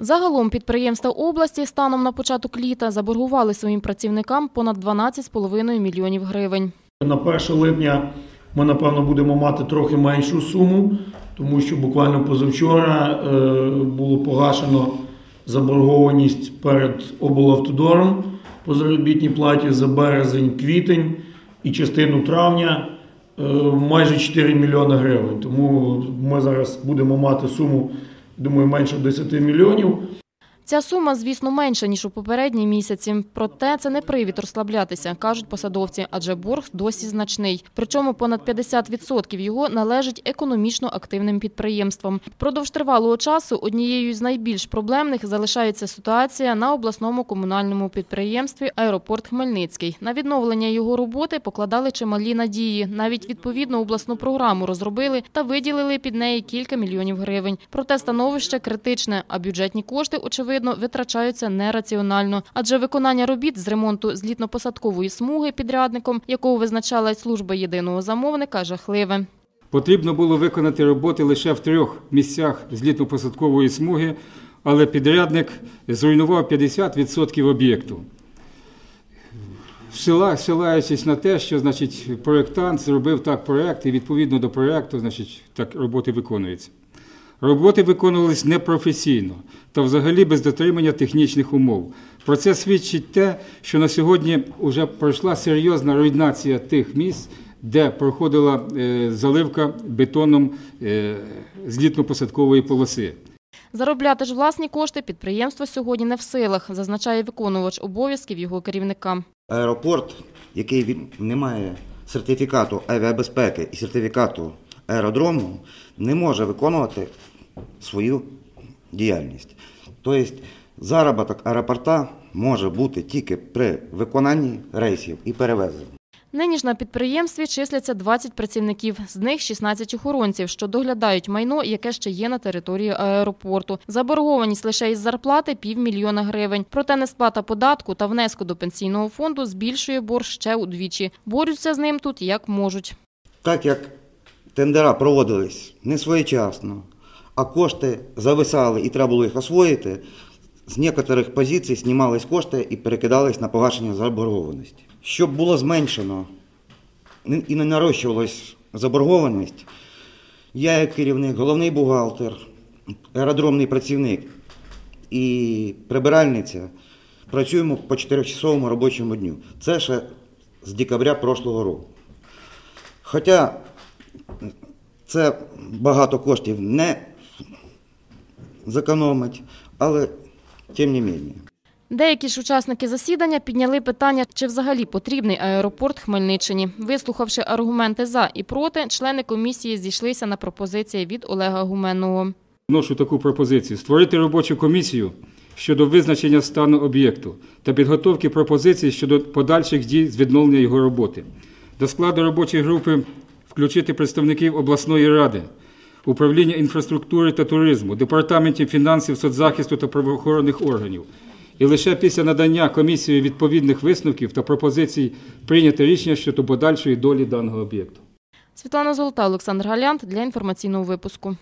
Загалом підприємства області станом на початок літа заборгували своїм працівникам понад 12,5 мільйонів гривень. На 1 липня ми, напевно, будемо мати трохи меншу суму, тому що буквально позавчора е, було погашено заборгованість перед облавтодором по заробітній платі за березень, квітень і частину травня е, майже 4 мільйони гривень. Тому ми зараз будемо мати суму, думаю, менше 10 мільйонів. Ця сума, звісно, менша, ніж у попередні місяці. Проте це не привід розслаблятися, кажуть посадовці, адже борг досі значний. Причому понад 50% його належить економічно активним підприємствам. Продовж тривалого часу однією з найбільш проблемних залишається ситуація на обласному комунальному підприємстві Аеропорт Хмельницький. На відновлення його роботи покладали чималі надії. Навіть відповідну обласну програму розробили та виділили під неї кілька мільйонів гривень. Проте становище критичне, а бюджетні кошти, очевидно, витрачаються нераціонально. Адже виконання робіт з ремонту злітно-посадкової смуги підрядником, якого визначала служба єдиного замовника, жахливе. Потрібно було виконати роботи лише в трьох місцях злітно-посадкової смуги, але підрядник зруйнував 50% об'єкту. Ссилаючись на те, що значить, проєктант зробив так проєкт, і відповідно до проєкту значить, так роботи виконуються. Роботи виконувались непрофесійно та взагалі без дотримання технічних умов. Про це свідчить те, що на сьогодні вже пройшла серйозна руйнація тих місць, де проходила е, заливка бетоном е, злітно-посадкової полоси. Заробляти ж власні кошти підприємство сьогодні не в силах, зазначає виконувач обов'язків його керівника. Аеропорт, який не має сертифікату авіабезпеки і сертифікату аеродрому, не може виконувати свою діяльність. Тобто заробіток аеропорта може бути тільки при виконанні рейсів і перевезень. Нині ж на підприємстві числяться 20 працівників, з них 16 охоронців, що доглядають майно, яке ще є на території аеропорту. Заборгованість лише із зарплати півмільйона гривень. Проте несплата податку та внеску до пенсійного фонду збільшує борг ще удвічі. Борються з ним тут як можуть. Так як тендера проводились не своєчасно, а кошти зависали і треба було їх освоїти, з некоторих позицій знімались кошти і перекидались на погашення заборгованості. Щоб було зменшено і не нарощувалась заборгованість, я як керівник, головний бухгалтер, аеродромний працівник і прибиральниця працюємо по 4-часовому робочому дню. Це ще з декабря прошлого року. Хоча це багато коштів не зекономить, але тим не менше. Деякі ж учасники засідання підняли питання, чи взагалі потрібний аеропорт Хмельниччині. Вислухавши аргументи за і проти, члени комісії зійшлися на пропозиції від Олега Гуменного. Вношу таку пропозицію: створити робочу комісію щодо визначення стану об'єкту та підготовки пропозицій щодо подальших дій з відновлення його роботи. До складу робочої групи включити представників обласної ради, управління інфраструктури та туризму, департаментів фінансів, соцзахисту та правоохоронних органів. І лише після надання комісією відповідних висновків та пропозицій прийняти рішення щодо подальшої долі даного об'єкту. Світлана Золота, Олександр Галянт для інформаційного випуску.